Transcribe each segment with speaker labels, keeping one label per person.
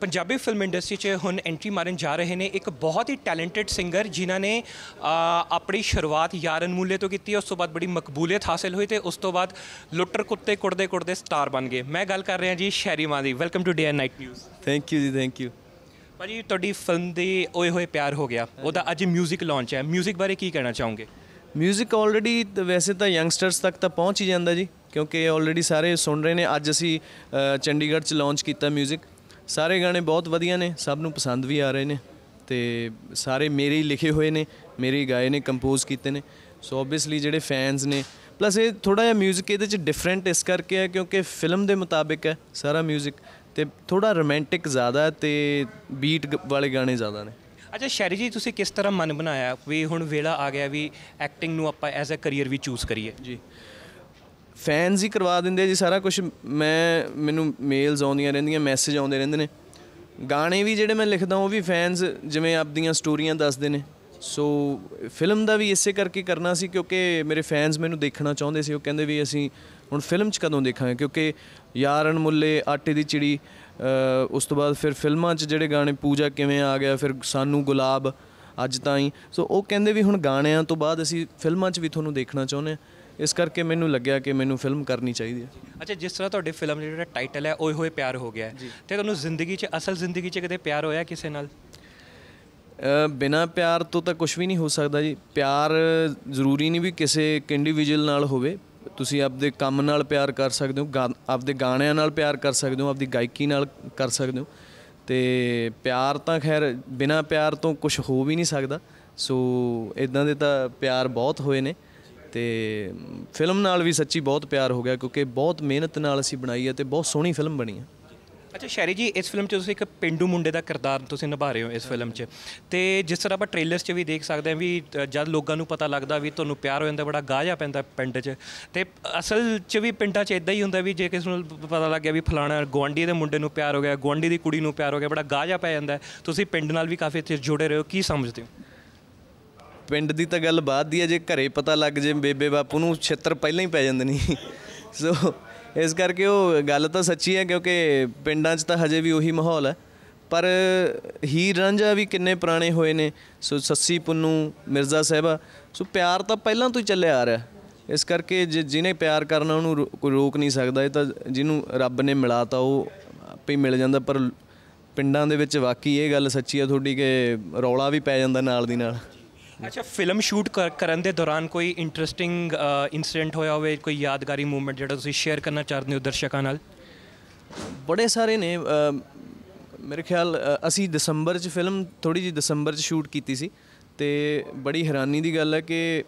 Speaker 1: Punjabi film industry 'ਚ ਹੁਣ entry ਮਾਰਨ ਜਾ ਰਹੇ ਨੇ ਇੱਕ ਬਹੁਤ ਹੀ ਟੈਲੈਂਟਡ ਸਿੰਗਰ ਜਿਨ੍ਹਾਂ ਨੇ ਅ, ਆਪਣੀ ਸ਼ੁਰੂਆਤ ਯਾਰ ਅਨਮੁੱਲੇ ਤੋਂ ਕੀਤੀ ਉਸ ਤੋਂ ਬਾਅਦ ਬੜੀ ਮਕਬੂਲੀਅਤ ਹਾਸਲ ਹੋਈ ਤੇ ਉਸ ਤੋਂ ਬਾਅਦ ਲੁੱਟਰ ਕੁੱਤੇ ਕੁੜਦੇ ਕੁੜਦੇ ਸਟਾਰ ਬਣ ਗਏ ਮੈਂ ਗੱਲ ਕਰ ਰਿਹਾ ਜੀ ਸ਼ੈਰੀ ਮਾਂ ਦੀ welcome to day and night news
Speaker 2: thank you ਜੀ ਥੈਂਕ ਯੂ
Speaker 1: ਭਾਜੀ ਤੁਹਾਡੀ ਫਿਲਮ ਦੇ ਓਏ ਹੋਏ ਪਿਆਰ ਹੋ ਗਿਆ ਉਹਦਾ ਅੱਜ 뮤직 ਲਾਂਚ ਹੈ 뮤직 ਬਾਰੇ ਕੀ ਕਹਿਣਾ ਚਾਹੋਗੇ
Speaker 2: 뮤직 ਆਲਰੇਡੀ ਵੈਸੇ ਤਾਂ ਯੰਗਸਟਰਸ ਤੱਕ ਤਾਂ ਪਹੁੰਚ ਹੀ ਜਾਂਦਾ ਜੀ ਕਿਉਂਕਿ ਆਲਰੇਡੀ ਸਾਰੇ ਸੁਣ ਰਹੇ ਨੇ ਅੱਜ ਅਸੀਂ ਅ, ਚੰਡੀਗੜ੍ਹ 'ਚ ਲਾਂਚ ਕੀਤਾ 뮤직 ਸਾਰੇ ਗਾਣੇ ਬਹੁਤ ਵਧੀਆ ਨੇ ਸਭ ਨੂੰ ਪਸੰਦ ਵੀ ਆ ਰਹੇ ਨੇ ਤੇ ਸਾਰੇ ਮੇਰੇ ਹੀ ਲਿਖੇ ਹੋਏ ਨੇ ਮੇਰੇ ਹੀ ਗਾਏ ਨੇ ਕੰਪੋਜ਼ ਕੀਤੇ ਨੇ ਸੋ ਆਬਵੀਅਸਲੀ ਜਿਹੜੇ ਫੈਨਸ ਨੇ ਪਲੱਸ ਇਹ ਥੋੜਾ ਜਿਹਾ 뮤직 ਇਹਦੇ 'ਚ ਡਿਫਰੈਂਟ ਇਸ ਕਰਕੇ ਹੈ ਕਿਉਂਕਿ ਫਿਲਮ ਦੇ ਮੁਤਾਬਿਕ ਹੈ ਸਾਰਾ 뮤직 ਤੇ ਥੋੜਾ ਰੋਮਾਂਟਿਕ ਜ਼ਿਆਦਾ ਹੈ ਤੇ ਬੀਟ ਵਾਲੇ ਗਾਣੇ ਜ਼ਿਆਦਾ ਨੇ
Speaker 1: ਅੱਛਾ ਸ਼ੈਰੀ ਜੀ ਤੁਸੀਂ ਕਿਸ ਤਰ੍ਹਾਂ ਮਨ ਬਣਾਇਆ ਵੀ ਹੁਣ ਵੇਲਾ ਆ ਗਿਆ ਵੀ ਐਕਟਿੰਗ ਨੂੰ ਆਪਾਂ ਐਜ਼ ਅ ਕੈਰੀਅਰ ਵੀ ਚੂਜ਼ ਕਰੀਏ
Speaker 2: ਜੀ ਫੈਨਸ ਹੀ ਕਰਵਾ ਦਿੰਦੇ ਜੀ ਸਾਰਾ ਕੁਝ ਮੈਂ, ਮੈਨੂੰ ਮੇਲਸ ਆਉਂਦੀਆਂ ਰਹਿੰਦੀਆਂ ਮੈਸੇਜ ਆਉਂਦੇ ਰਹਿੰਦੇ ਨੇ। ਗਾਣੇ ਵੀ ਜਿਹੜੇ ਮੈਂ ਲਿਖਦਾ ਉਹ ਵੀ ਫੈਨਸ ਜਿਵੇਂ ਆਪਦੀਆਂ ਸਟੋਰੀਆਂ ਦੱਸਦੇ ਨੇ। ਸੋ ਫਿਲਮ ਦਾ ਵੀ ਇਸੇ ਕਰਕੇ ਕਰਨਾ ਸੀ ਕਿਉਂਕਿ ਮੇਰੇ ਫੈਨਸ ਮੈਨੂੰ ਦੇਖਣਾ ਚਾਹੁੰਦੇ ਸੀ। ਉਹ ਕਹਿੰਦੇ ਵੀ ਅਸੀਂ ਹੁਣ ਫਿਲਮ 'ਚ ਕਦੋਂ ਦੇਖਾਂਗੇ? ਕਿਉਂਕਿ ਯਾਰ ਅਣਮੁੱਲੇ ਆਟੇ ਦੀ ਚਿੜੀ ਉਸ ਤੋਂ ਬਾਅਦ ਫਿਰ ਫਿਲਮਾਂ 'ਚ ਜਿਹੜੇ ਗਾਣੇ, ਪੂਜਾ ਕਿਵੇਂ ਆ ਗਿਆ, ਫਿਰ ਸਾਨੂੰ ਗੁਲਾਬ, ਅੱਜ ਤਾਂ ਹੀ ਸੋ ਉਹ ਕਹਿੰਦੇ ਵੀ ਹੁਣ ਗਾਣਿਆਂ ਤੋਂ ਬਾਅਦ ਅਸੀਂ ਫਿਲਮਾਂ 'ਚ ਵੀ ਤੁਹਾਨੂੰ ਦੇਖਣਾ ਚਾਹੁੰਦੇ ਹਾਂ। ਇਸ ਕਰਕੇ ਮੈਨੂੰ ਲੱਗਿਆ ਕਿ ਮੈਨੂੰ ਫਿਲਮ ਕਰਨੀ ਚਾਹੀਦੀ ਹੈ।
Speaker 1: ਅੱਛਾ ਜਿਸ ਤਰ੍ਹਾਂ ਤੁਹਾਡੇ ਫਿਲਮ ਦਾ ਜਿਹੜਾ ਟਾਈਟਲ ਹੈ ਓਏ ਹੋਏ ਪਿਆਰ ਹੋ ਗਿਆ। ਤੇ ਤੁਹਾਨੂੰ ਜ਼ਿੰਦਗੀ 'ਚ ਅਸਲ ਜ਼ਿੰਦਗੀ 'ਚ ਕਦੇ ਪਿਆਰ ਹੋਇਆ ਕਿਸੇ ਨਾਲ?
Speaker 2: ਬਿਨਾਂ ਪਿਆਰ ਤੋਂ ਤਾਂ ਕੁਝ ਵੀ ਨਹੀਂ ਹੋ ਸਕਦਾ ਜੀ। ਪਿਆਰ ਜ਼ਰੂਰੀ ਨਹੀਂ ਵੀ ਕਿਸੇ ਇੱਕ ਇੰਡੀਵਿਜੂਅਲ ਨਾਲ ਹੋਵੇ। ਤੁਸੀਂ ਆਪਦੇ ਕੰਮ ਨਾਲ ਪਿਆਰ ਕਰ ਸਕਦੇ ਹੋ ਆਪਦੇ ਗਾਣਿਆਂ ਨਾਲ ਪਿਆਰ ਕਰ ਸਕਦੇ ਹੋ ਆਪਦੀ ਗਾਇਕੀ ਨਾਲ ਕਰ ਸਕਦੇ ਹੋ। ਤੇ ਪਿਆਰ ਤਾਂ ਖੈਰ ਬਿਨਾਂ ਪਿਆਰ ਤੋਂ ਕੁਝ ਹੋ ਵੀ ਨਹੀਂ ਸਕਦਾ। ਸੋ ਇਦਾਂ ਦੇ ਤਾਂ ਪਿਆਰ ਬਹੁਤ ਹੋਏ ਨੇ। ਤੇ ਫਿਲਮ ਨਾਲ ਵੀ ਸੱਚੀ ਬਹੁਤ ਪਿਆਰ ਹੋ ਗਿਆ ਕਿਉਂਕਿ ਬਹੁਤ ਮਿਹਨਤ ਨਾਲ ਅਸੀਂ ਬਣਾਈ ਹੈ ਤੇ ਬਹੁਤ ਸੋਹਣੀ ਫਿਲਮ ਬਣੀ ਹੈ।
Speaker 1: ਅੱਛਾ, ਸ਼ੈਰੀ ਜੀ, ਇਸ ਫਿਲਮ 'ਚ ਤੁਸੀਂ ਇੱਕ ਪਿੰਡੂ ਮੁੰਡੇ ਦਾ ਕਿਰਦਾਰ ਤੁਸੀਂ ਨਿਭਾ ਰਹੇ ਹੋ ਇਸ ਫਿਲਮ 'ਚ। ਤੇ ਜਿਸ ਤਰ੍ਹਾਂ ਆਪਾਂ ਟ੍ਰੇਲਰਸ 'ਚ ਵੀ ਦੇਖ ਸਕਦੇ ਹਾਂ ਵੀ ਜਦ ਲੋਕਾਂ ਨੂੰ ਪਤਾ ਲੱਗਦਾ ਵੀ ਤੁਹਾਨੂੰ ਪਿਆਰ ਹੋ ਜਾਂਦਾ, ਬੜਾ ਗਾਜਾ ਪੈਂਦਾ ਪਿੰਡ 'ਚ। ਤੇ ਅਸਲ 'ਚ ਵੀ ਪਿੰਡਾਂ 'ਚ ਇਦਾਂ ਹੀ ਹੁੰਦਾ ਵੀ ਜੇ ਕਿਸੇ ਨੂੰ ਪਤਾ ਲੱਗ ਗਿਆ ਵੀ ਫਲਾਣਾ ਗੁਆਂਢੀ ਦੇ ਮੁੰਡੇ ਨੂੰ ਪਿਆਰ ਹੋ ਗਿਆ, ਗੁਆਂਢੀ ਦੀ ਕੁੜੀ ਨੂੰ ਪਿਆਰ ਹੋ ਗਿਆ, ਬੜਾ ਗਾਜਾ ਪੈ ਜਾਂਦਾ। ਤੁਸੀਂ ਪਿੰਡ ਨਾਲ ਵੀ ਕਾਫੀ ਚਿਰ ਜੁੜੇ ਰਹੇ ਹੋ, ਕੀ ਸਮਝਦੇ ਹੋ?
Speaker 2: ਪਿੰਡ ਦੀ ਤਾਂ ਗੱਲ ਬਾਅਦ ਦੀ ਹੈ, ਜੇ ਘਰੇ ਪਤਾ ਲੱਗ ਜੇ ਬੇਬੇ ਬਾਪੂ ਨੂੰ ਛਿੱਤਰ ਪਹਿਲਾਂ ਹੀ ਪੈ ਜਾਂਦੇ ਨੇ। ਸੋ ਇਸ ਕਰਕੇ ਉਹ ਗੱਲ ਤਾਂ ਸੱਚੀ ਹੈ, ਕਿਉਂਕਿ ਪਿੰਡਾਂ 'ਚ ਤਾਂ ਹਜੇ ਵੀ ਉਹੀ ਮਾਹੌਲ ਹੈ। ਪਰ ਹੀਰ ਰਾਂਝਾ ਵੀ ਕਿੰਨੇ ਪੁਰਾਣੇ ਹੋਏ ਨੇ। ਸੋ ਸੱਸੀ ਪੁੰਨੂ, ਮਿਰਜ਼ਾ ਸਾਹਿਬਾ ਸੋ ਪਿਆਰ ਤਾਂ ਪਹਿਲਾਂ ਤੋਂ ਹੀ ਚੱਲਿਆ ਆ ਰਿਹਾ। ਇਸ ਕਰਕੇ ਜਿ- ਜਿਹਨੇ ਪਿਆਰ ਕਰਨਾ, ਉਹਨੂੰ ਰੋ- ਕੋਈ ਰੋਕ ਨਹੀਂ ਸਕਦਾ। ਇਹ ਤਾਂ ਜਿਹਨੂੰ ਰੱਬ ਨੇ ਮਿਲਾਤਾ, ਉਹ ਆਪੇ ਮਿਲ ਜਾਂਦਾ। ਪਰ ਪਿੰਡਾਂ ਦੇ ਵਿੱਚ ਵਾਕਈ ਇਹ ਗੱਲ ਸੱਚੀ ਆ ਤੁਹਾਡੀ ਕਿ ਰੌਲਾ ਵੀ ਪੈ ਜਾਂਦਾ ਨਾਲ ਦੀ ਨਾਲ।
Speaker 1: ਅੱਛਾ ਫਿਲਮ ਸ਼ੂਟ ਕਰਨ ਦੇ ਦੌਰਾਨ ਕੋਈ ਇੰਟਰਸਟਿੰਗ ਇਨਸੀਡੈਂਟ ਹੋਇਆ ਹੋਵੇ ਕੋਈ ਯਾਦਗਾਰੀ ਮੂਮੈਂਟ ਜਿਹੜਾ ਤੁਸੀਂ ਸ਼ੇਅਰ ਕਰਨਾ ਚਾਹੁੰਦੇ ਹੋ ਦਰਸ਼ਕਾਂ ਨਾਲ?
Speaker 2: ਬੜੇ ਸਾਰੇ ਨੇ ਮੇਰੇ ਖਿਆਲ ਅਸੀਂ ਦਸੰਬਰ 'ਚ ਫਿਲਮ ਥੋੜੀ ਜਿਹੀ ਦਸੰਬਰ 'ਚ ਸ਼ੂਟ ਕੀਤੀ ਸੀ ਤੇ ਬੜੀ ਹੈਰਾਨੀ ਦੀ ਗੱਲ ਹੈ ਕਿ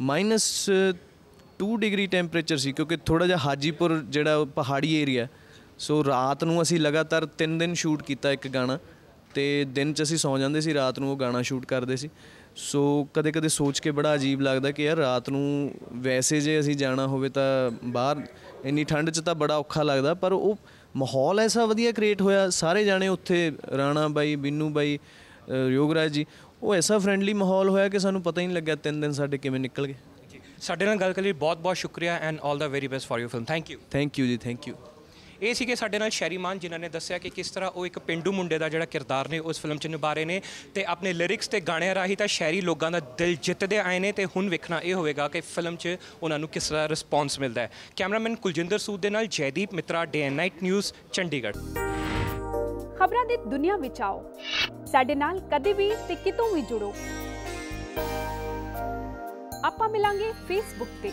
Speaker 2: ਮਾਈਨਸ 2 ਡਿਗਰੀ ਟੈਂਪਰੇਚਰ ਸੀ ਕਿਉਂਕਿ ਥੋੜਾ ਜਿਹਾ ਹਾਜੀਪੁਰ ਜਿਹੜਾ ਪਹਾੜੀ ਏਰੀਆ ਸੋ ਰਾਤ ਨੂੰ ਅਸੀਂ ਲਗਾਤਾਰ 3 ਦਿਨ ਸ਼ੂਟ ਕੀਤਾ ਇੱਕ ਗਾਣਾ। ਤੇ ਦਿਨ 'ਚ ਅਸੀਂ ਸੌਂ ਜਾਂਦੇ ਸੀ ਰਾਤ ਨੂੰ ਉਹ ਗਾਣਾ ਸ਼ੂਟ ਕਰਦੇ ਸੀ। ਸੋ ਕਦੇ ਕਦੇ ਸੋਚ ਕੇ ਬੜਾ ਅਜੀਬ ਲੱਗਦਾ ਕਿ ਯਾਰ ਰਾਤ ਨੂੰ ਵੈਸੇ ਜੇ ਅਸੀਂ ਜਾਣਾ ਹੋਵੇ ਤਾਂ ਬਾਹਰ ਇੰਨੀ ਠੰਡ 'ਚ ਤਾਂ ਬੜਾ ਔਖਾ ਲੱਗਦਾ ਪਰ ਉਹ ਮਾਹੌਲ ਐਸਾ ਵਧੀਆ ਕ੍ਰੀਏਟ ਹੋਇਆ ਸਾਰੇ ਜਾਣੇ ਉੱਥੇ ਰਾਣਾ ਬਾਈ ਬਿੰਨੂ ਬਾਈ ਯੋਗਰਾਜ ਜੀ ਉਹ ਐਸਾ ਫ੍ਰੈਂਡਲੀ ਮਾਹੌਲ ਹੋਇਆ ਕਿ ਸਾਨੂੰ ਪਤਾ ਹੀ ਨਹੀਂ ਲੱਗਿਆ ਤਿੰਨ ਦਿਨ ਸਾਡੇ ਕਿਵੇਂ ਨਿਕਲ ਗਏ।
Speaker 1: ਸਾਡੇ ਨਾਲ ਗੱਲ ਕਰਨ ਲਈ ਬਹੁਤ ਬਹੁਤ ਸ਼ੁਕਰੀਆ and 올 the very best for you film thank you
Speaker 2: thank you ਜੀ ਥੈਂਕ ਯੂ
Speaker 1: ਇਹ ਸੀਗੇ ਸਾਡੇ ਨਾਲ ਸ਼ੈਰੀ ਮਾਨ ਜਿਨ੍ਹਾਂ ਨੇ ਦੱਸਿਆ ਕਿ ਕਿਸ ਤਰ੍ਹਾਂ ਉਹ ਇੱਕ ਪਿੰਡੂ ਮੁੰਡੇ ਦਾ ਜਿਹੜਾ ਕਿਰਦਾਰ ਨੇ ਉਸ ਫਿਲਮ 'ਚ ਨਿਭਾ ਰਹੇ ਨੇ ਤੇ ਆਪਣੇ ਲਿਰਿਕਸ ਤੇ ਗਾਣਿਆਂ ਰਾਹੀਂ ਤਾਂ ਸ਼ਹਿਰੀ ਲੋਕਾਂ ਦਾ ਦਿਲ ਜਿੱਤਦੇ ਆਏ ਨੇ ਤੇ ਹੁਣ ਵੇਖਣਾ ਇਹ ਹੋਵੇਗਾ ਕਿ ਫਿਲਮ 'ਚ ਉਹਨਾਂ ਨੂੰ ਕਿਸ ਤਰ੍ਹਾਂ ਰਿਸਪੌਂਸ ਮਿਲਦਾ ਹੈ। ਕੈਮਰਾਮੈਨ ਕੁਲਜਿੰਦਰ ਸੂਦ ਦੇ ਨਾਲ Jaideep Mitra day and night news Chandigarh.
Speaker 3: ਖਬਰਾਂ ਦੀ ਦੁਨੀਆ ਵਿੱਚ ਆਓ। ਸਾਡੇ ਨਾਲ ਕਦੇ ਵੀ ਤੇ ਕਿਤੋਂ ਵੀ ਜੁੜੋ। ਆਪਾਂ ਮਿਲਾਂਗੇ ਫੇਸਬੁੱਕ ਤੇ।